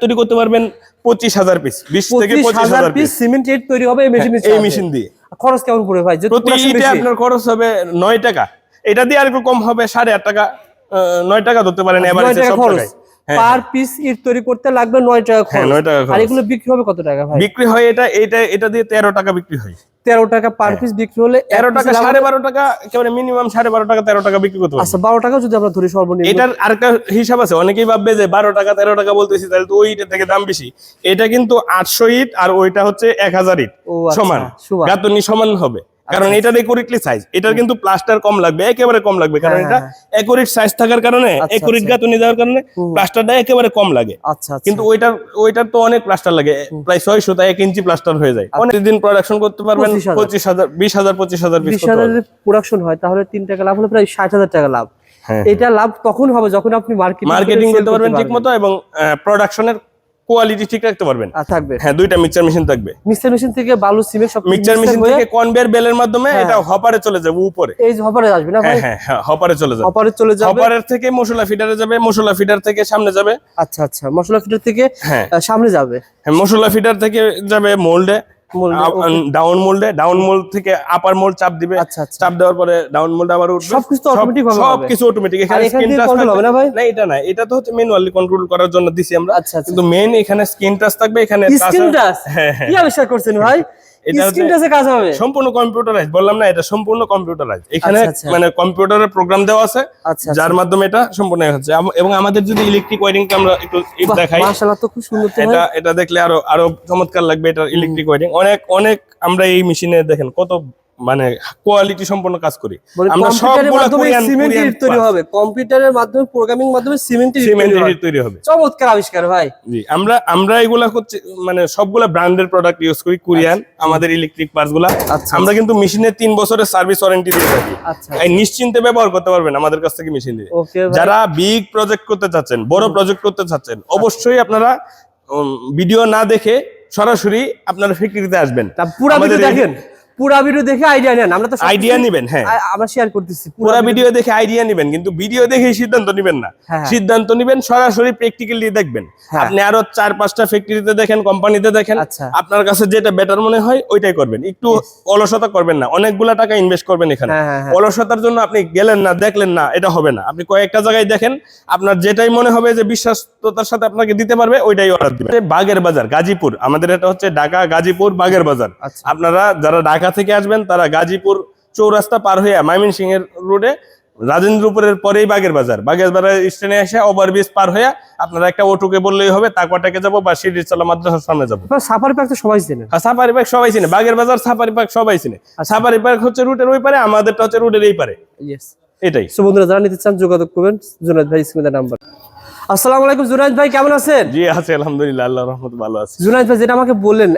তৈরি করতে পারবেন পঁচিশ হাজার পিস বিশ থেকে পঁচিশ হাজার পিস সিমেন্ট তৈরি হবে এই মেশিন মেশিন দিয়ে। খরচ কেমন পড়বে ভাই? প্রতি। আপনার খরচ হবে নয় টাকা। এটা দিয়ে আর একটু কম হবে সাড়ে আট টাকা আহ, নয় টাকা ধরতে পারেন এবার এভারেজে সব টাকায় হ্যাঁ, পার পিস ইট তৈরি করতে লাগবে নয় টাকা হ্যাঁ, খরচ। আর এগুলো বিক্রি হবে কত টাকা ভাই? বিক্রি হয় এটা এটা এটা দিয়ে তেরো টাকা বিক্রি হয়। তেরো টাকা পার পিস বিক্রি হলে তেরো টাকা সাড়ে বারো টাকা একেবারে মিনিমাম সাড়ে বারো টাকা তেরো টাকা বিক্রি করতে আচ্ছা বারো টাকা যদি আমরা ধরি সর্বনিম্ন। এটার আরেকটা হিসাব আছে অনেকেই ভাববে যে বারো টাকা তেরো টাকা বলতেছি তাহলে তো ওই ইটের থেকে দাম বেশি। এটা কিন্তু আটশো ইট আর ওইটা হচ্ছে এক হাজার ইট। আচ্ছা, সমান। গাঁথনি সমান হবে। কারণ এটার একরিটলি সাইজ এটার কিন্তু প্লাস্টার কম লাগবে একেবারে কম লাগবে। কারণ হ্যাঁ, এটা একরিট সাইজ থাকার কারণে আচ্ছা, একরিট আচ্ছা। গাঁথনি দেওয়ার কারণে প্লাস্টারটা একেবারে কম লাগে। আচ্ছা আচ্ছা। কিন্তু ওইটার ওইটার তো অনেক প্লাস্টার লাগে। প্রায় ছয়শো তাই এক ইঞ্চি প্লাস্টার হয়ে যায়। অনেক দিন প্রোডাকশন করতে পারবেন 25,000 পঁচিশ হাজার বিশ হাজার পঁচিশ হাজার বিশ হাজার প্রোডাকশন হয় তাহলে তিন টাকা লাভ হলে প্রায় ষাট হাজার টাকা লাভ। হ্যাঁ এটা লাভ তখন হবে যখন আপনি মার্কেটিং মার্কেটিং করতে পারবেন ঠিক মতো এবং প্রোডাকশনের কোয়ালিটি ঠিক রাখতে পারবেন। থাকবে। হ্যাঁ দুইটা মিক্সচার মেশিন থাকবে। মিক্সার মেশিন থেকে বালু সিমেন্ট সব মিক্সচার মেশিন থেকে কনভেয়ার বেলের মাধ্যমে এটা হপারে চলে যাবে উপরে। এই হপারে আসবে না ভাই? হ্যাঁ হ্যাঁ হ্যাঁ হপারে চলে যাবে। হপারে চলে যাবে। হপারের থেকে মশলা ফিডারে যাবে মশলা ফিডার থেকে সামনে যাবে। আচ্ছা আচ্ছা। মশলা ফিডার থেকে হ্যাঁ। সামনে যাবে। হ্যাঁ মশলা ফিডার থেকে যাবে মোল্ডে. ডাউন মোল্ডে ডাউন মোল্ড থেকে আপার মোল্ড চাপ দিবে। আচ্ছা আচ্ছা। চাপ দেওয়ার পরে ডাউন মোল্ড আবার উঠবে। সবকিছু automatic হবে। সবকিছু অটোমেটিক এখানে স্ক্রিন টাচ হবে না ভাই? না এটা না এটা তো হচ্ছে ম্যানুয়ালি কন্ট্রোল করার জন্য দিছি আমরা। আচ্ছা কিন্তু মেইন এখানে স্ক্রিন টাচ থাকবে এখানে স্ক্রিন টাচ হ্যাঁ হ্যাঁ। কি আবিষ্কার করছেন ভাই? এটা কাজ হবে। সম্পূর্ণ কম্পিউটারাইজ বললাম না এটা সম্পূর্ণ কম্পিউটারাইজ এখানে আচ্ছা, আচ্ছা। মানে কম্পিউটারের প্রোগ্রাম দেওয়া আছে আচ্ছা যার মাধ্যমে এটা সম্পূর্ণ হচ্ছে এবং আমাদের যদি ইলেকট্রিক আমরা একটু দেখাই মাশাআল্লাহ তো খুব সুন্দর এটা এটা দেখলে আরও আরও চমৎকার লাগবে এটা ইলেকট্রিক অনেক অনেক আমরা এই মেশিনে দেখেন কত মানে কোয়ালিটি সম্পন্ন কাজ করি। আমরা কম্পিউটারের সবগুলা সিমেন্ট ইট তৈরি হবে। কম্পিউটারের মাধ্যমে প্রোগ্রামিং মাধ্যমে সিমেন্ট ইট তৈরি হবে। চমৎকার আবিষ্কার ভাই। জি আমরা আমরা এগুলা হচ্ছে মানে সবগুলা ব্র্যান্ডের প্রোডাক্ট ইউজ করি কোরিয়ান আমাদের ইলেকট্রিক পার্টসগুলা। আচ্ছা। আমরা কিন্তু মেশিনে তিন বছরের সার্ভিস ওয়ারেন্টি দিয়ে থাকি। আচ্ছা এই নিশ্চিন্তে ব্যবহার করতে পারবেন আমাদের কাছ থেকে মেশিন দিয়ে। যারা বিগ প্রজেক্ট করতে চাচ্ছেন বড় প্রজেক্ট করতে চাচ্ছেন অবশ্যই আপনারা ভিডিও না দেখে সরাসরি আপনারা ফ্যাক্টরিতে আসবেন। তা পুরা দেখেন। পুরা ভিডিও দেখে আইডিয়া নেন আমরা তো আইডিয়া নিবেন হ্যাঁ আমরা শেয়ার করতেছি পুরো ভিডিও দেখে আইডিয়া নিবেন কিন্তু ভিডিও দেখে সিদ্ধান্ত নিবেন না হ্যাঁ। সিদ্ধান্ত নিবেন সরাসরি প্র্যাকটিক্যালি দেখবেন হ্যাঁ। আপনি আরও চার পাঁচটা ফ্যাক্টরিতে দেখেন কোম্পানিতে দেখেন আচ্ছা। আপনার কাছে যেটা বেটার মনে হয় ওইটাই করবেন একটু অলসতা করবেন না অনেকগুলা টাকা ইনভেস্ট করবেন এখানে। অলসতার জন্য আপনি গেলেন না দেখলেন না এটা হবে না আপনি কয়েকটা জায়গায় দেখেন আপনার যেটাই মনে হবে যে বিশ্বাসতার সাথে আপনাকে দিতে পারবে ওইটাই অর্ডার দিবেন বাগের বাজার গাজীপুর আমাদের এটা হচ্ছে ঢাকা গাজীপুর বাগের বাজার আচ্ছা। আপনারা যারা ঢাকা থেকে আসবেন তারা গাজীপুর চৌরাস্তা পার হয়ে ময়মনসিং এর রোডে রাজেন্দ্রপুরের পরেই বাগের বাজার। বাগের বাজার স্টেশনে এসে ওভারব্রিজ পার হয়ে আপনারা একটা অটোকে বললেই হবে তাকুয়াটাকে যাব বা শিরিরচলা মাদ্রাসার সামনে যাব। সাফারি পার্ক তো সবাই চিনে আর সাফারি পার্ক সবাই চিনে। বাগের বাজার সাফারি পার্ক সবাই চিনে। আচ্ছা। সাফারি পার্ক হচ্ছে রুটের ওই পারে আমাদেরটা হচ্ছে রুটের এই পারে। ইয়েস এটাই। সো বন্ধুরা যারা নিতে চান যোগাযোগ করবেন। জুনাইদ ভাই স্ক্রিনে নাম্বার। আসসালামু আলাইকুম জুনাইদ ভাই কেমন আছেন? জি আছি আলহামদুলিল্লাহ আল্লাহ রহমত ভালো আছে। জুনাইদ ভাই যেটা আমাকে বললেন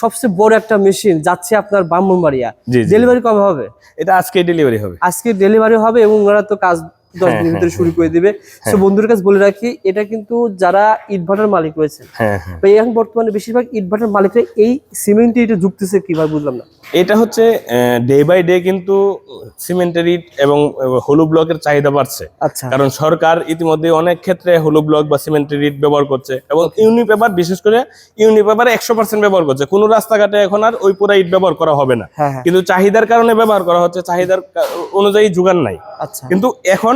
সবচেয়ে বড় একটা মেশিন যাচ্ছে আপনার ব্রাহ্মণবাড়িয়া। ডেলিভারি কবে হবে? এটা আজকে ডেলিভারি হবে। আজকে ডেলিভারি হবে এবং ওরা তো কাজ দশ হ্যাঁ, দিনের ভিতরে শুরু করে দিবে। তো বন্ধুদের কাছে বলে রাখি এটা কিন্তু যারা ইটভাটার মালিক রয়েছে হ্যাঁ হ্যাঁ। এখন বর্তমানে বেশিরভাগ ইটভাটার মালিকরা এই সিমেন্টে এটা যুক্তেছে কীভাবে বুঝলাম না। এটা হচ্ছে ডে বাই ডে কিন্তু সিমেন্টের ইট এবং হলু ব্লকের চাহিদা বাড়ছে। আচ্ছা। কারণ সরকার ইতিমধ্যে অনেক ক্ষেত্রে হলু ব্লক বা সিমেন্টের ইট ব্যবহার করছে এবং ইউনি পেপার বিশেষ করে ইউনি পেপার একশো পার্সেন্ট ব্যবহার করছে। কোনো রাস্তাঘাটে এখন আর ওই পুরো ইট ব্যবহার করা হবে না। হ্যাঁ হ্যাঁ। কিন্তু চাহিদার কারণে ব্যবহার করা হচ্ছে চাহিদার অনুযায়ী যোগান নাই। আচ্ছা। কিন্তু এখন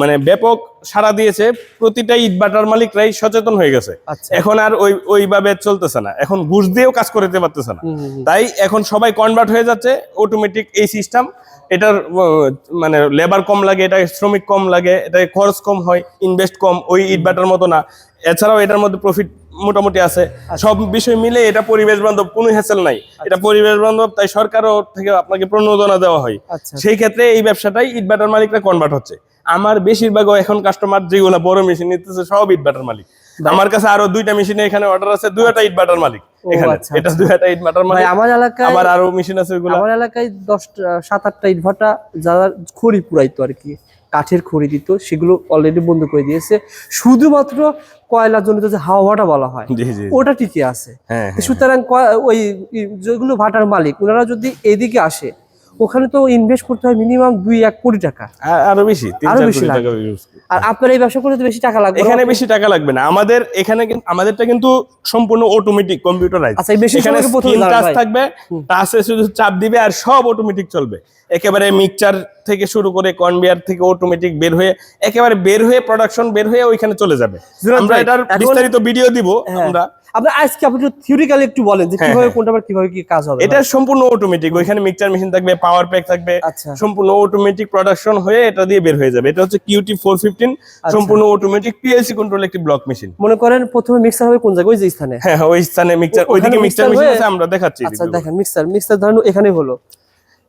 মানে ব্যাপক সাড়া দিয়েছে প্রতিটা ইট বাটার মালিকরাই সচেতন হয়ে গেছে। আচ্ছা। এখন আর ওই ওইভাবে চলতেছে না। এখন ঘুষ দিয়েও কাজ করতে পারতেছে না। তাই এখন সবাই কনভার্ট হয়ে যাচ্ছে অটোমেটিক এই সিস্টেম এটার মানে লেবার কম লাগে এটা শ্রমিক কম লাগে এটা খরচ কম হয় ইনভেস্ট কম ওই ইট বাটার মতো না। এছাড়াও এটার মধ্যে প্রফিট মোটামুটি আছে। সব বিষয় মিলে এটা পরিবেশ বান্ধব কোনো হ্যাসেল নাই। এটা পরিবেশ বান্ধব তাই সরকারও থেকে আপনাকে প্রণোদনা দেওয়া হয়। আচ্ছা। সেই ক্ষেত্রে এই ব্যবসাটাই ইট বাটার মালিকরা কনভার্ট হচ্ছে। আমার বেশিরভাগ এখন কাস্টমার যেগুলো বড় মেশিন নিতেছে সব ইট বাটার মালিক। আমার কাছে আরও দুইটা মেশিনে এখানে অর্ডার আছে দুইটা ইট বাটার মালিক এখানে। আচ্ছা, এটা দুইটা মালিক আমার এলাকায় আবার আরও মেশিন আছে ওইগুলো আমার এলাকায় দশটা সাত আটটা ইটভাটা যারা খড়ি পুরাইতো আর কি। কাঠের খড়ি দিত সেগুলো অলরেডি বন্ধ করে দিয়েছে শুধুমাত্র কয়লা জনিত যে হাওয়াটা বলা হয়। ওটা ঠিকই আছে হ্যাঁ হ্যাঁ। সুতরাং ওই যেগুলো ভাটার মালিক ওনারা যদি এদিকে আসে ওখানে তো ইনভেস্ট করতে হয় মিনিমাম দুই এক কোটি টাকা। আরও বেশি আরও বেশি। আর আপনার এই ব্যবসা করলে তো বেশি টাকা লাগবে। এখানে বেশি টাকা লাগবে না। আমাদের এখানে আমাদেরটা কিন্তু সম্পূর্ণ অটোমেটিক কম্পিউটারাইজ আচ্ছা, এই স্ক্রিন টাচ থাকবে টাচে শুধু চাপ দিবে আর সব অটোমেটিক চলবে। একেবারে মিক্সচার থেকে শুরু করে কনভেয়ার থেকে অটোমেটিক বের হয়ে একেবারে বের হয়ে প্রোডাকশন বের হয়ে ওইখানে চলে যাবে। আমরা এটার বিস্তারিত ভিডিও দিব হ্যাঁ। আমরা। আপনি আজকে আপনি থিওরিক্যালি একটু বলেন যে হ্যাঁ, কীভাবে হ্যাঁ। কোনটা কীভাবে কি কাজ হবে এটা সম্পূর্ণ অটোমেটিক ওইখানে মিক্সচার মেশিন থাকবে পাওয়ার প্যাক থাকবে আচ্ছা। সম্পূর্ণ অটোমেটিক প্রোডাকশন হয়ে এটা দিয়ে বের হয়ে যাবে। এটা হচ্ছে কিউটি ফোর ফিফটিন। সম্পূর্ণ অটোমেটিক পিএলসি কন্ট্রোল একটি ব্লক মেশিন মনে করেন প্রথমে মিক্সার হবে কোন জায়গায়? ওই যে স্থানে। হ্যাঁ হ্যাঁ, ওই স্থানে মিক্সার ওইদিকে মিক্সার মেশিন আছে আমরা দেখাচ্ছি আচ্ছা। দেখেন মিক্সার মিক্সার ধরেন এখানে হলো।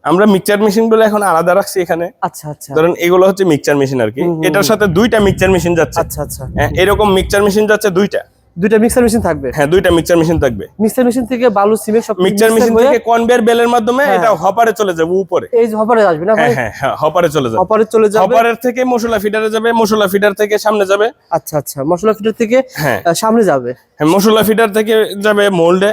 আমরা মিক্সচার মেশিনগুলো এখন আলাদা রাখছি এখানে। আচ্ছা আচ্ছা। ধরেন এগুলো হচ্ছে মিক্সচার মেশিন আর কি। এটার সাথে দুইটা মিক্সচার মেশিন যাচ্ছে। আচ্ছা আচ্ছা। হ্যাঁ, এরকম মিক্সচার মেশিন যাচ্ছে দুইটা। দুইটা মিক্সার মেশিন থাকবে। হ্যাঁ দুইটা মিক্সার মেশিন থাকবে। মিক্সার মেশিন থেকে বালু সিমেন্ট সব মিক্সার মেশিন থেকে কনভেয়ার বেলের মাধ্যমে হ্যাঁ। এটা হপারে চলে যাবে উপরে। এই হপারে আসবে না ভাই? হ্যাঁ হ্যাঁ হ্যাঁ হপারে চলে যাবে। হপারে চলে যাবে। হপারের থেকে মশলা ফিডারে যাবে মশলা ফিডার থেকে সামনে যাবে। আচ্ছা আচ্ছা মশলা ফিডার থেকে হ্যাঁ। সামনে যাবে। হ্যাঁ মশলা ফিডার থেকে যাবে মোল্ডে.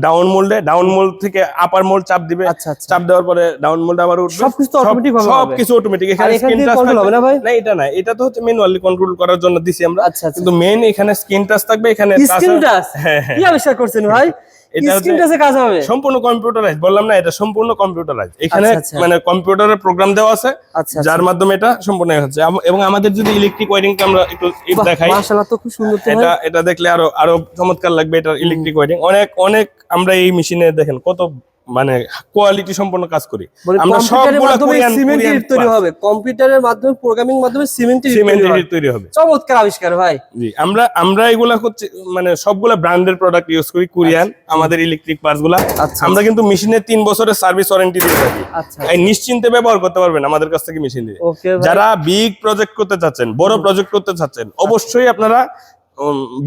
ডাউন মোল্ডে ডাউন মোল্ড থেকে আপার মোল্ড চাপ দিবে আচ্ছা, আচ্ছা। চাপ দেওয়ার পরে ডাউন মোল্ড আবার উঠবে সবকিছু automatic হবে? সবকিছু অটোমেটিক এখানে স্ক্রিন টাচ হবে না ভাই? না এটা না এটা তো হচ্ছে ম্যানুয়ালি কন্ট্রোল করার জন্য দিছি আমরা আচ্ছা, আচ্ছা। কিন্তু মেইন এখানে স্ক্রিন টাচ থাকবে এখানে স্ক্রিন টাচ হ্যাঁ হ্যাঁ কি আবিষ্কার করছেন ভাই এটা হচ্ছে- স্ক্রিন টাচে কাজ হবে? সম্পূর্ণ কম্পিউটারাইজ বললাম না এটা সম্পূর্ণ কম্পিউটারাইজ এখানে আচ্ছা, আচ্ছা। মানে কম্পিউটারের প্রোগ্রাম দেওয়া আছে আচ্ছা যার মাধ্যমে এটা সম্পূর্ণ হচ্ছে এবং আমাদের যদি ইলেকট্রিক ওয়ারিংটা আমরা একটু দেখাই মাশাআল্লাহ তো খুব সুন্দর তো এটা এটা দেখলে আরও আরও চমৎকার লাগবে এটা ইলেকট্রিক ওয়ারিং অনেক অনেক আমরা এই মেশিনে দেখেন কত মানে কোয়ালিটি সম্পন্ন কাজ করি। মানে আমরা কম্পিউটারের সবগুলা মাধ্যমে কোরিয়ান সিমেন্ট কোরিয়ান তৈরি হবে। কম্পিউটারের মাধ্যমে প্রোগ্রামিং মাধ্যমে সিমেন্ট সিমেন্ট তৈরি হবে। চমৎকার আবিষ্কার ভাই। জি আমরা আমরা এগুলা হচ্ছে মানে সবগুলা ব্র্যান্ডের প্রোডাক্ট ইউজ করি কোরিয়ান আমাদের ইলেকট্রিক পার্টসগুলা। আচ্ছা, আমরা কিন্তু মেশিনে তিন বছরের সার্ভিস ওয়ারেন্টি দিয়ে থাকি। আচ্ছা। এই নিশ্চিন্তে ব্যবহার করতে পারবেন আমাদের কাছ থেকে মেশিন দিয়ে যারা বিগ প্রজেক্ট করতে চাচ্ছেন বড় প্রজেক্ট করতে চাচ্ছেন অবশ্যই আপনারা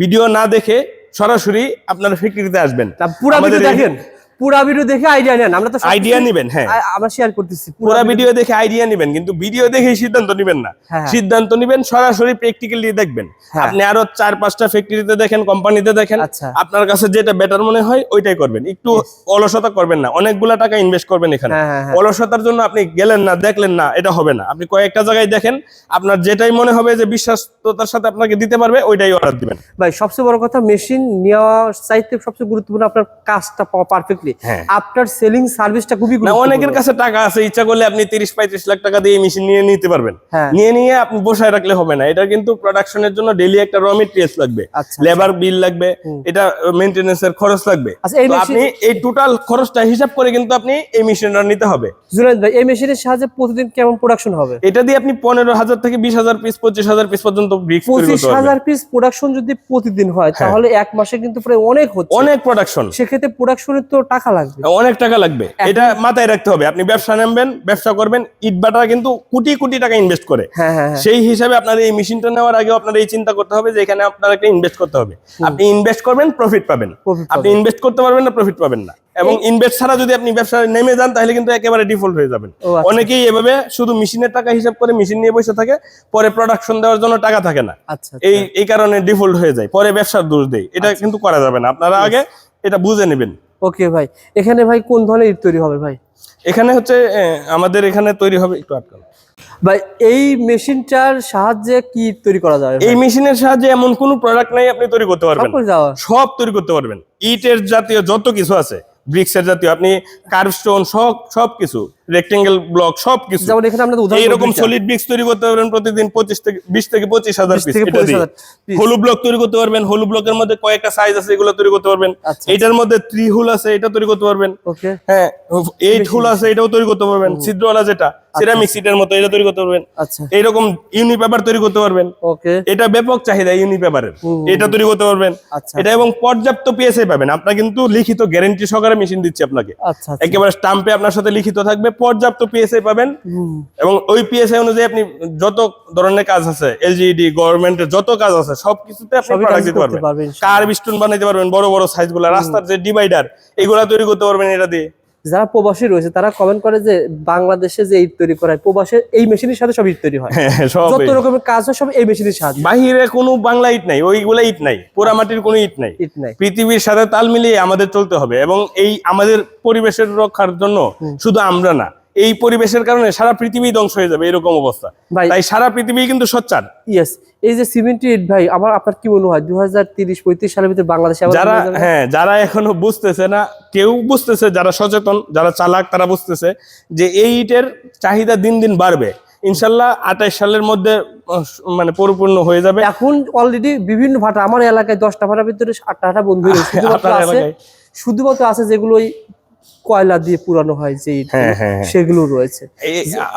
ভিডিও না দেখে সরাসরি আপনারা ফ্যাক্টরিতে আসবেন। তা পুরা ভিডিও দেখেন? পুরা ভিডিও দেখে আইডিয়া নেন। আমরা তো আইডিয়া নিবেন হ্যাঁ। আমরা শেয়ার করতেছি পুরো ভিডিও দেখে আইডিয়া নিবেন কিন্তু ভিডিও দেখেই সিদ্ধান্ত নিবেন না। হ্যাঁ। সিদ্ধান্ত নিবেন সরাসরি প্র্যাকটিক্যালি দেখবেন। হ্যাঁ। আপনি আরও চার পাঁচটা ফ্যাক্টরিতে দেখেন কোম্পানিতে দেখেন আচ্ছা। আপনার কাছে যেটা বেটার মনে হয় ওইটাই করবেন। একটু অলসতা করবেন না অনেকগুলা টাকা ইনভেস্ট করবেন এখানে। হ্যাঁ, হ্যাঁ, হ্যাঁ। অলসতার জন্য আপনি গেলেন না দেখলেন না এটা হবে না। আপনি কয়েকটা জায়গায় দেখেন আপনার যেটাই মনে হবে যে বিশ্বাসতার সাথে আপনাকে দিতে পারবে ওইটাই অর্ডার দিবেন। ভাই সবচেয়ে বড় কথা মেশিন নেওয়ার চাইতে সবচেয়ে গুরুত্বপূর্ণ আপনার কাজটা পারফেক্টলি হ্যাঁ। আপনার সেলিং সার্ভিসটা খুবই না অনেকের কাছে টাকা আছে ইচ্ছা করলে আপনি তিরিশ পঁয়ত্রিশ লাখ টাকা দিয়ে মেশিন নিয়ে নিতে পারবেন। হ্যাঁ। নিয়ে নিয়ে আপনি বসায় রাখলে হবে না। এটা কিন্তু প্রোডাকশনের জন্য ডেইলি একটা র মেটেরিয়ালস লাগবে। আচ্ছা, লেবার বিল লাগবে এটা মেইনটেনেন্স এর খরচ লাগবে। আচ্ছা, আপনি এই টোটাল খরচটা হিসাব করে কিন্তু আপনি এই মেশিনটা নিতে হবে। জুনাইদ ভাই এই মেশিনের সাহায্যে প্রতিদিন কেমন প্রোডাকশন হবে? এটা দিয়ে আপনি পনেরো হাজার থেকে বিশ হাজার পিস পঁচিশ হাজার পিস পর্যন্ত পঁচিশ হাজার পিস প্রোডাকশন যদি প্রতিদিন হয় তাহলে এক মাসে কিন্তু প্রায় অনেক হচ্ছে। অনেক প্রোডাকশন সেক্ষেত্রে প্রোডাকশনের তো টাকা লাগবে। অনেক টাকা লাগবে। এটা মাথায় রাখতে হবে। আপনি ব্যবসা নামবেন ব্যবসা করবেন ইট বাটা কিন্তু কোটি কোটি টাকা ইনভেস্ট করে। হ্যাঁ হ্যাঁ হ্যাঁ। সেই হিসাবে আপনার এই মেশিনটা নেওয়ার আগে আপনার এই চিন্তা করতে হবে যে এখানে আপনার একটা ইনভেস্ট করতে হবে। আপনি ইনভেস্ট করবেন প্রফিট পাবেন। আপনি ইনভেস্ট করতে পারবেন না প্রফিট পাবেন না। এবং ইনভেস্ট ছাড়া যদি আপনি ব্যবসায় নেমে যান তাহলে কিন্তু একেবারে ডিফল্ট হয়ে যাবেন। আচ্ছা। অনেকেই এভাবে শুধু মেশিনের টাকা হিসাব করে মেশিন নিয়ে বসে থাকে পরে প্রোডাকশন দেওয়ার জন্য টাকা থাকে না। আচ্ছা এই এই কারণে ডিফল্ট হয়ে যায় পরে ব্যবসার দোষ দেয়। এটা কিন্তু করা যাবে না। আপনারা আগে এটা বুঝে নেবেন। ওকে ভাই এখানে ভাই কোন ধরনের ইট তৈরি হবে ভাই? এখানে হচ্ছে আমাদের এখানে তৈরি হবে একটু আটকানো ভাই এই মেশিনটার সাহায্যে কি তৈরি করা যাবে এই মেশিনের সাহায্যে এমন কোন প্রোডাক্ট নাই আপনি তৈরি করতে পারবেন। সব তৈরি করতে পারবেন। ইটের জাতীয় যত কিছু আছে ব্রিক্সের জাতীয় আপনি কার্ভস্টোন সব সব কিছু রেক্টেঙ্গেল ব্লক সব কিছু যেমন এখানে আমরা উদাহরণ এইরকম দিচ্ছি। সলিড ব্রিক্স তৈরি করতে পারবেন প্রতিদিন পঁচিশ থেকে বিশ থেকে পঁচিশ হাজার 20 পিস এটা দিয়ে। হলু ব্লক তৈরি করতে পারবেন হলু ব্লকের মধ্যে কয়েকটা সাইজ আছে এগুলো তৈরি করতে পারবেন। আচ্ছা, এটার মধ্যে থ্রি হুল আছে এটা তৈরি করতে পারবেন। ওকে হ্যাঁ এইট হুল আছে এটাও তৈরি করতে পারবেন। ছিদ্রওয়ালা যেটা সিরামিক সিটের মতো এটা তৈরি করতে পারবেন। আচ্ছা। এইরকম ইউনি পেপার তৈরি করতে পারবেন। ওকে এটা ব্যাপক চাহিদা ইউনি পেপারের। এটা তৈরি করতে পারবেন। আচ্ছা। এটা এবং পর্যাপ্ত পিএসআই পাবেন। আপনার কিন্তু লিখিত গ্যারান্টি সহকারে মেশিন দিচ্ছি আপনাকে। আচ্ছা আচ্ছা। একেবারে স্টাম্পে আপনার সাথে লিখিত থাকবে। পর্যাপ্ত পিএসআই পাবেন। এবং ওই পিএসআই অনুযায়ী আপনি যত ধরনের কাজ আছে এলজিডি গভর্নমেন্টের যত কাজ আছে সবকিছুতে আপনি প্রোডাক্ট দিতে পারবেন। কার বিস্টুন বানাইতে পারবেন বড় বড় সাইজগুলা রাস্তার যে ডিভাইডার এগুলা তৈরি করতে পারবেন এটা দিয়ে। যারা প্রবাসী রয়েছে তারা কমেন্ট করে যে বাংলাদেশে যে ইট তৈরি করা হয় প্রবাসে এই মেশিনের সাথে সব ইট তৈরি হয়। হ্যাঁ যত রকমের কাজ হয় সব এই মেশিনের সাথে বাহিরে কোনো বাংলা ইট নাই ওইগুলা ইট নাই পোড়ামাটির কোনো ইট নাই। ইট নাই। পৃথিবীর সাথে তাল মিলিয়ে আমাদের চলতে হবে এবং এই আমাদের পরিবেশের রক্ষার জন্য শুধু আমরা না এই পরিবেশের কারণে সারা পৃথিবী ধ্বংস হয়ে যাবে এরকম অবস্থা। তাই সারা পৃথিবী কিন্তু সোচ্চার। ইয়েস এই যে সিমেন্ট ইট ভাই আমার আপনার কি মনে হয়? দুই হাজার তিরিশ পঁয়ত্রিশ সালের ভিতরে বাংলাদেশে যারা হ্যাঁ যারা এখনও বুঝতেছে না কেউ বুঝতেছে যারা সচেতন যারা চালাক তারা বুঝতেছে যে এই ইটের চাহিদা দিন দিন বাড়বে। ইনশাল্লাহ আঠাইশ সালের মধ্যে মানে পরিপূর্ণ হয়ে যাবে। এখন অলরেডি বিভিন্ন ভাটা আমার এলাকায় দশটা ভাটার ভিতরে আটটা ভাটা বন্ধু শুধুমাত্র আছে যেগুলো কয়লা দিয়ে পুরানো হয় যে হ্যাঁ, হ্যাঁ, হ্যাঁ। সেগুলো রয়েছে।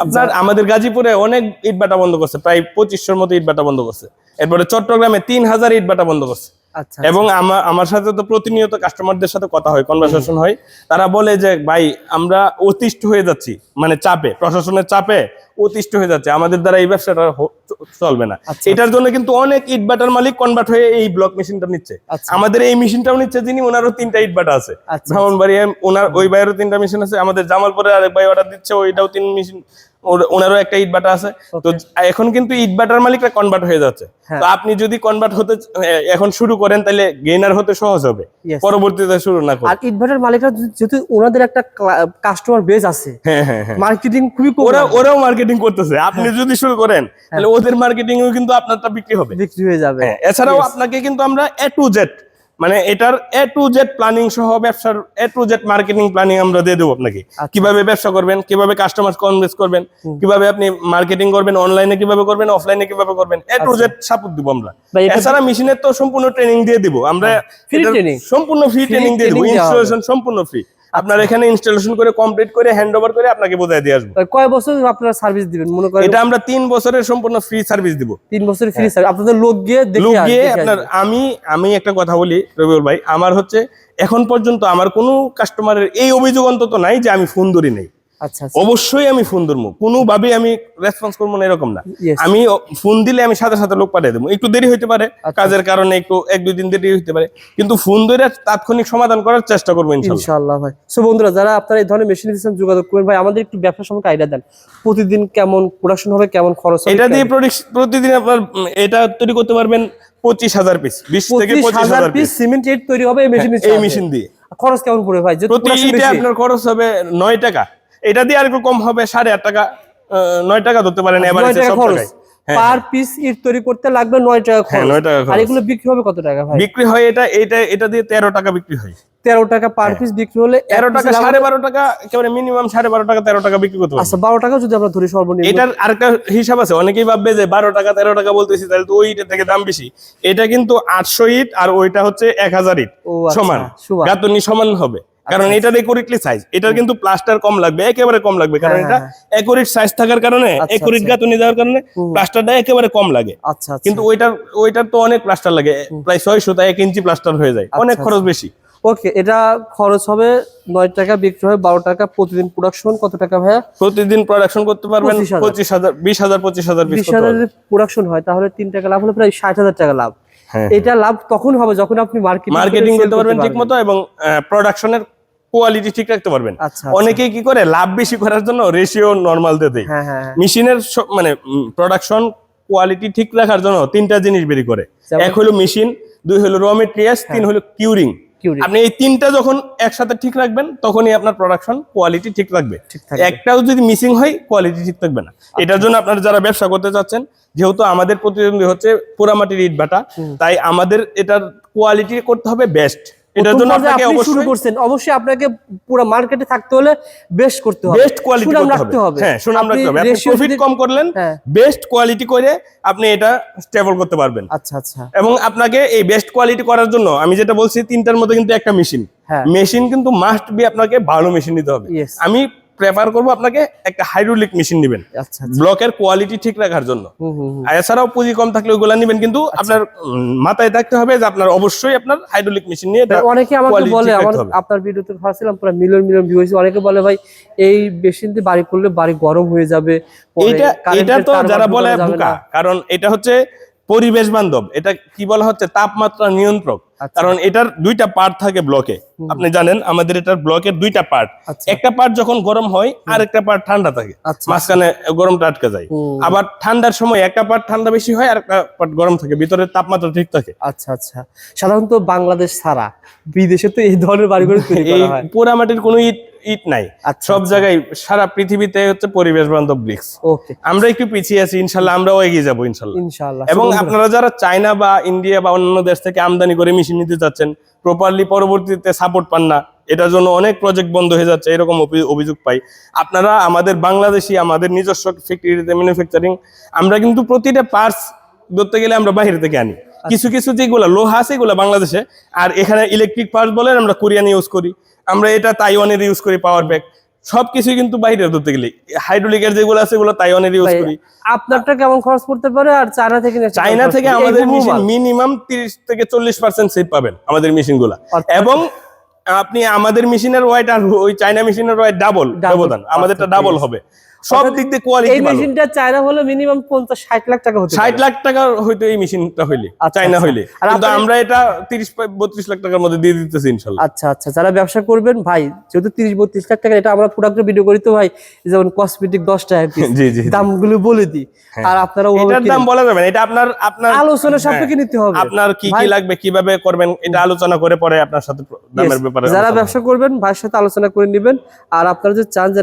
আপনার আমাদের গাজীপুরে অনেক ইট বাটা বন্ধ করছে প্রায় পঁচিশশোর মতো ইট বাটা বন্ধ করছে। এরপরে চট্টগ্রামে তিন হাজার ইট বাটা বন্ধ করছে। আচ্ছা এবং আমার আমার সাথে তো প্রতিনিয়ত কাস্টমারদের সাথে কথা হয় কনভারসেশন হয়। তারা বলে যে ভাই আমরা অতিষ্ঠ হয়ে যাচ্ছি মানে চাপে প্রশাসনের চাপে অতিষ্ঠ হয়ে যাচ্ছে। আমাদের দ্বারা এই ব্যবসাটা চলবে না। আচ্ছা, এটার জন্য কিন্তু অনেক ইট বাটার মালিক কনভার্ট হয়ে এই ব্লক মেশিনটা নিচ্ছে। আচ্ছা। আমাদের এই মেশিনটাও নিচ্ছে যিনি ওনারও তিনটা ইট বাটা আছে। ভ্রমণ বাড়ি ওনার ওই বাইরেও তিনটা মেশিন আছে। আমাদের জামালপুরে আরেক ভাই অর্ডার দিচ্ছে ওইটাও তিন মেশিন ওনারও একটা ইট বাটা আছে। তো এখন কিন্তু ইট বাটার মালিকরা কনভার্ট হয়ে যাচ্ছে। হ্যাঁ। তো আপনি যদি কনভার্ট হতে এখন শুরু করেন তাহলে গেইনার হতে সহজ হবে। পরবর্তীতে শুরু না আর ইট ভাটার মালিকরা যদি- যেহেতু ওনাদের একটা কাস্টমার বেস আছে হ্যাঁ হ্যাঁ হ্যাঁ। মার্কেটিং খুবই ওরা ওরাও মার্কেটিং করতেছে। আপনি যদি শুরু করেন তাহলে ওদের মার্কেটিং কিন্তু আপনারটা বিক্রি হবে। বিক্রি হয়ে যাবে। এছাড়াও আপনাকে কিন্তু আমরা এ টু জেড মানে এটার এ টু জেড প্ল্যানিং সহ ব্যবসার A to Z marketing planning আমরা দিয়ে দেবো আপনাকে। আচ্ছা। কীভাবে ব্যবসা করবেন কীভাবে কাস্টমার কনভিন্স করবেন কীভাবে আপনি মার্কেটিং করবেন অনলাইনে কীভাবে করবেন অফলাইনে কীভাবে করবেন এ টু জেড সাপোর্ট দিব আমরা। এছাড়া মেশিনের তো সম্পূর্ণ ট্রেনিং দিয়ে দিব। আমরা training? সম্পূর্ণ ফ্রি ট্রেনিং দিয়ে দিব। ইনস্টলেশন সম্পূর্ণ ফ্রি আপনার এখানে ইনস্টলেশন করে কমপ্লিট করে হ্যান্ড ওভার করে আপনাকে বোঝায় দিয়ে আসব। কয় বছর আপনারা সার্ভিস দিবেন? মনে করেন এটা আমরা তিন বছরের সম্পূর্ণ ফ্রি সার্ভিস দিব। তিন বছর ফ্রি সার্ভিস আপনাদের লোক গিয়ে দেখে লোক গিয়ে আপনার আমি আমি একটা কথা বলি রবিউল ভাই আমার হচ্ছে এখন পর্যন্ত আমার কোনো কাস্টমারের এই অভিযোগ অন্তত নাই যে আমি ফোন ধরি নাই। অবশ্যই আমি ফোন ধরবো। কোনোভাবে আমি রেসপন্স করব না এরকম না। আমি ফোন দিলে আমি সাথে সাথে লোক পাঠিয়ে দেবো। একটু দেরি হইতে পারে আচ্ছা। কাজের কারণে একটু এক দুই দিন দেরি হইতে পারে। কিন্তু ফোন ধরে তাৎক্ষণিক সমাধান করার চেষ্টা করব ইনশাল্লাহ। ভাই। সো বন্ধুরা যারা আপনারা এই ধরনের মেশিন দিচ্ছেন যোগাযোগ করবেন ভাই আমাদের একটু ব্যবসা সম্পর্কে আইডিয়া দেন। প্রতিদিন কেমন প্রোডাকশন হবে কেমন খরচ এটা দিয়ে প্রতিদিন আপনার এটা তৈরি করতে পারবেন পঁচিশ হাজার পিস বিশ থেকে পঁচিশ হাজার পিস সিমেন্ট তৈরি হবে এই মেশিন মেশিন দিয়ে। খরচ কেমন পড়বে ভাই? প্রতি আপনার খরচ হবে নয় টাকা। এটা দিয়ে আর একটু কম হবে সাড়ে আট টাকা নয় টাকা ধরতে পারেন নয় এভারেজে সব টাকায় হ্যাঁ, পার পিস ইট তৈরি করতে লাগবে টাকা হ্যাঁ, খরচ। টাকা আর এগুলো বিক্রি হবে কত টাকা ভাই? বিক্রি হয় এটা এটা এটা দিয়ে তেরো টাকা বিক্রি হয়। তেরো টাকা পার পিস বিক্রি হলে টাকা একেবারে মিনিমাম সাড়ে বারো টাকা তেরো টাকা বিক্রি করতে আচ্ছা টাকা যদি আমরা ধরি সর্বনিম্ন। এটার আরেকটা হিসাব আছে অনেকেই ভাববে যে বারো টাকা তেরো টাকা বলতেছি তাহলে তো ওই ইটের থেকে দাম বেশি। এটা কিন্তু আটশো ইট আর ওইটা হচ্ছে এক হাজার ইট আচ্ছা, সমান। সমান। সমান হবে। কারণ এটা একরিটলি সাইজ এটার কিন্তু প্লাস্টার কম লাগবে একেবারে কম লাগবে। কারণ হ্যাঁ, এটা একরিট সাইজ থাকার কারণে আচ্ছা, একরিট আচ্ছা। গাঁথনি দেওয়ার কারণে প্লাস্টারটা একেবারে কম লাগে। আচ্ছা আচ্ছা। কিন্তু ওইটার ওইটার তো অনেক প্লাস্টার লাগে প্রায় ছয়শো তা এক ইঞ্চি প্লাস্টার হয়ে যায়। অনেক আচ্ছা, খরচ বেশি। ওকে এটা খরচ হবে নয় টাকা বিক্রি হয় বারো টাকা প্রতিদিন প্রোডাকশন কত টাকা ভাইয়া? প্রতিদিন প্রোডাকশন করতে পারবেন পঁচিশ হাজার। বিশ হাজার পঁচিশ হাজার বিশ হাজার প্রোডাকশন হয় তাহলে তিন টাকা লাভ হলে প্রায় ষাট হাজার টাকা লাভ। হ্যাঁ এটা লাভ তখন হবে যখন আপনি মার্কেটিং মার্কেটিং করতে পারবেন ঠিক মতো এবং প্রোডাকশনের কোয়ালিটি ঠিক রাখতে পারবেন। আচ্ছা অনেকেই কি করে লাভ বেশি করার জন্য রেশিও নর্মাল দিয়ে দেয়। হ্যাঁ হ্যাঁ হ্যাঁ। মেশিনের মানে প্রোডাকশন কোয়ালিটি ঠিক রাখার জন্য তিনটা জিনিস বেরি করে। এক হলো মেশিন দুই হলো র মেটেরিয়ালস তিন হলো কিউরিং আপনি এই তিনটা যখন একসাথে ঠিক রাখবেন তখনই আপনার প্রোডাকশন কোয়ালিটি ঠিক রাখবে একটাও যদি মিসিং হয় কোয়ালিটি ঠিক থাকবে না। এটার জন্য আপনারা যারা ব্যবসা করতে চাচ্ছেন যেহেতু আমাদের প্রতিদ্বন্দ্বী হচ্ছে পোড়ামাটির ইট বাটা তাই আমাদের এটার কোয়ালিটি করতে হবে বেস্ট এটার জন্য আপনাকে আপনি শুরু অবশ্যই করছেন অবশ্যই আপনাকে পুরো মার্কেটে থাকতে হলে বেস্ট করতে হবে। বেস্ট কোয়ালিটি করতে রাখতে হবে। হ্যাঁ সুনাম রাখতে হবে। আপনি প্রফিট কম করলেন হ্যাঁ। বেস্ট কোয়ালিটি করে আপনি এটা স্টেবল করতে পারবেন। আচ্ছা আচ্ছা। এবং আপনাকে এই বেস্ট কোয়ালিটি করার জন্য আমি যেটা বলছি তিনটার মধ্যে কিন্তু একটা মেশিন হ্যাঁ। মেশিন কিন্তু মাস্ট বি আপনাকে ভালো মেশিন নিতে হবে। আমি প্রেফার করব আপনাকে একটা হাইড্রোলিক মেশিন নেবেন। আচ্ছা আচ্ছা। ব্লকের কোয়ালিটি ঠিক রাখার জন্য। এছাড়াও পুঁজি কম থাকলে ওগুলা নেবেন কিন্তু আপনার মাথায় থাকতে হবে যে আপনার অবশ্যই আপনার হাইড্রোলিক মেশিন নিয়ে অনেকে আমাকে বলে আমার আপনার ভিডিওতে ভাবছিলাম পুরো মিলিয়ন মিলিয়ন ভিউ হয়েছে। অনেকে বলে ভাই এই মেশিন দিয়ে বাড়ি করলে বাড়ি গরম হয়ে যাবে এটা এটা তো যারা বলে বোকা কারণ এটা হচ্ছে পরিবেশ বান্ধব। এটা কি বলা হচ্ছে? তাপমাত্রা নিয়ন্ত্রক। আচ্ছা। কারণ এটার দুইটা পার্ট থাকে ব্লকে আপনি জানেন আমাদের এটার ব্লকের দুইটা পার্ট আচ্ছা। একটা পার্ট যখন গরম হয় আর একটা পার্ট ঠান্ডা থাকে। আচ্ছা। মাঝখানে গরমটা আটকে যায়। আবার ঠান্ডার সময় একটা পার্ট ঠান্ডা বেশি হয় আর একটা পার্ট গরম থাকে। ভিতরে তাপমাত্রা ঠিক থাকে। আচ্ছা আচ্ছা। সাধারণত বাংলাদেশ ছাড়া বিদেশে তো এই ধরনের বাড়িগুলো এই পোড়ামাটির কোনো ইট ইট নাই। আচ্ছা সব জায়গায় সারা পৃথিবীতে হচ্ছে পরিবেশ বান্ধব ব্রিক্স আমরা একটু পিছিয়ে আছি ইনশাল্লাহ আমরাও এগিয়ে যাব ইনশাল্লাহ। এবং আপনারা যারা চায়না বা ইন্ডিয়া বা অন্যান্য দেশ থেকে আমদানি করে মেশিন নিতে চাচ্ছেন প্রপারলি পরবর্তীতে সাপোর্ট পান না এটার জন্য অনেক প্রজেক্ট বন্ধ হয়ে যাচ্ছে এরকম অভিযোগ পাই। আপনারা আমাদের বাংলাদেশি আমাদের নিজস্ব ফ্যাক্টরিতে ম্যানুফ্যাকচারিং আমরা কিন্তু প্রতিটা পার্টস ধরতে গেলে আমরা বাইরে থেকে আনি। কিছু কিছু যেগুলো লোহা আছে এগুলো বাংলাদেশে আর এখানে ইলেকট্রিক পার্টস বলেন আমরা কোরিয়ান ইউজ করি। আমরা এটা তাইওয়ানের ইউজ করি পাওয়ার ব্যাগ সবকিছু কিন্তু বাইরে ধরতে গেলে। হাইড্রোলিকের যেগুলো আছে এগুলো তাইওয়ানের ইউজ করি। আপনারটা কেমন খরচ করতে পারে আর চায়না থেকে চায়না থেকে আমাদের মেশিন মিনিমাম তিরিশ থেকে চল্লিশ পার্সেন্ট সেভ পাবেন আমাদের মেশিনগুলো এবং আপনি আমাদের মেশিনের ওয়াইট আর ওই চায়না মেশিনের ওয়াইট ডাবল ব্যবধান। আমাদেরটা আচ্ছা, ডাবল হবে। সব দিক দিয়ে কোয়ালিটি ভালো। মেশিনটা চায়না হলে মিনিমাম পঞ্চাশ ষাট লাখ টাকা হতে ষাট পারে। লাখ টাকার হয়তো এই মেশিনটা হইলে আচ্ছা, চায়না আচ্ছা। হইলে। কিন্তু আমরা এটা তিরিশ বত্রিশ লাখ টাকার মধ্যে দিয়ে দিতেছি ইনশাল্লাহ। আচ্ছা আচ্ছা। যারা ব্যবসা করবেন ভাই যেহেতু তিরিশ বত্রিশ লাখ টাকা এটা আমরা প্রোডাক্ট ভিডিও করি তো ভাই যেমন কসমেটিক দশ টাকা জি। দামগুলো বলে দিই। আর আপনারা এটার দাম বলা যাবে না এটা আপনার আপনার আলোচনা সাপেক্ষে হ্যাঁ, নিতে হবে। আপনার কি কি লাগবে কীভাবে করবেন এটা আলোচনা করে পরে আপনার সাথে দামের ব্যাপারে যারা ব্যবসা করবেন ভাইয়ের সাথে আলোচনা করে নেবেন। আর আপনারা যদি চান যে